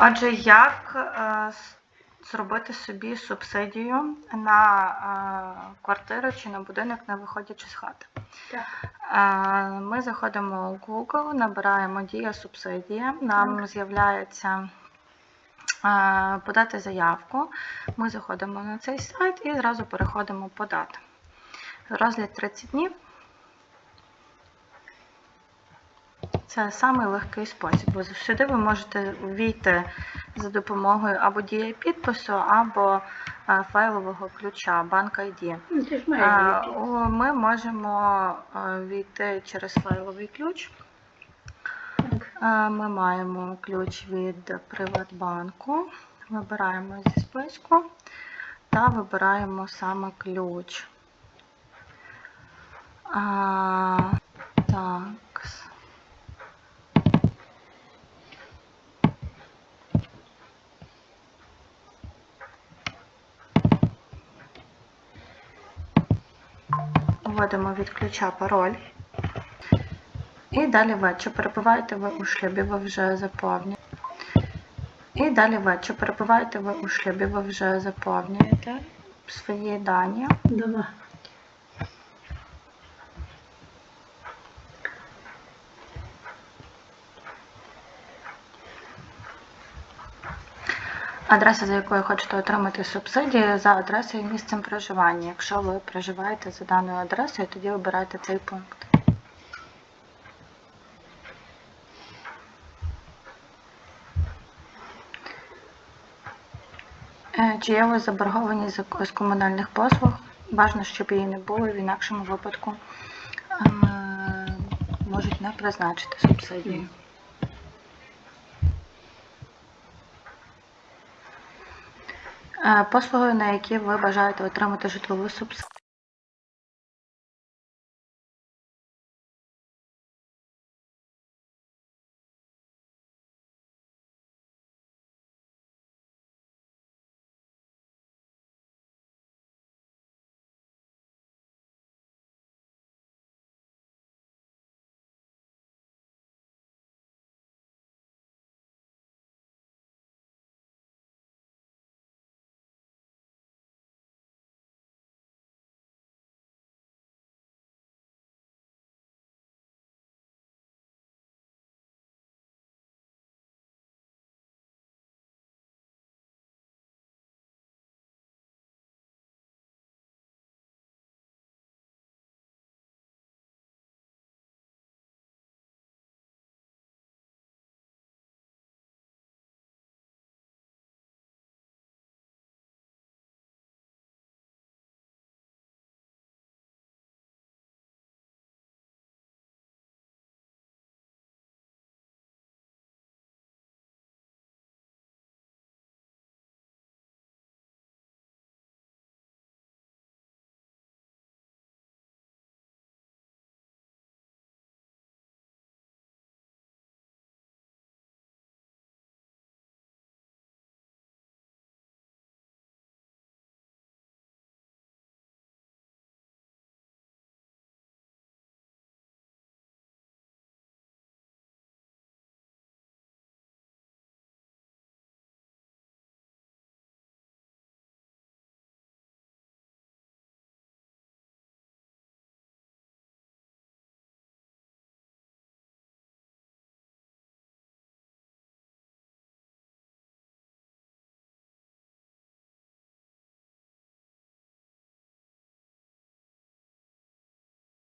Отже, як е, зробити собі субсидію на е, квартиру чи на будинок, не виходячи з хати? Так. Е, Ми заходимо у Google, набираємо дія субсидія. Нам з'являється подати заявку. Ми заходимо на цей сайт і зразу переходимо подати. Розгляд 30 днів. Це самий легкий спосіб. бо Сюди ви можете ввійти за допомогою або дія підпису, або е, файлового ключа Bank ID. Ну, Е, Ми можемо е, війти через файловий ключ. Ми маємо ключ від Приватбанку. Вибираємо зі списку та вибираємо саме ключ. А, так. Вводимо від ключа пароль. І далі ви, чи перебуваєте ви у шлюбі, ви вже заповнюєте. І далі ви, чи перебуваєте ви у шлюбі, ви вже заповнюєте свої дані. Давай. Адреса, за якою хочете отримати субсидії, за адресою і місцем проживання. Якщо ви проживаєте за даною адресою, тоді обирайте цей пункт. Е, Чи є у вас заборгованість з комунальних послуг? Бажано, щоб її не було, в інакшому випадку ем, е, можуть не призначити субсидії. Послуги, на які ви бажаєте отримати житлову субсидію.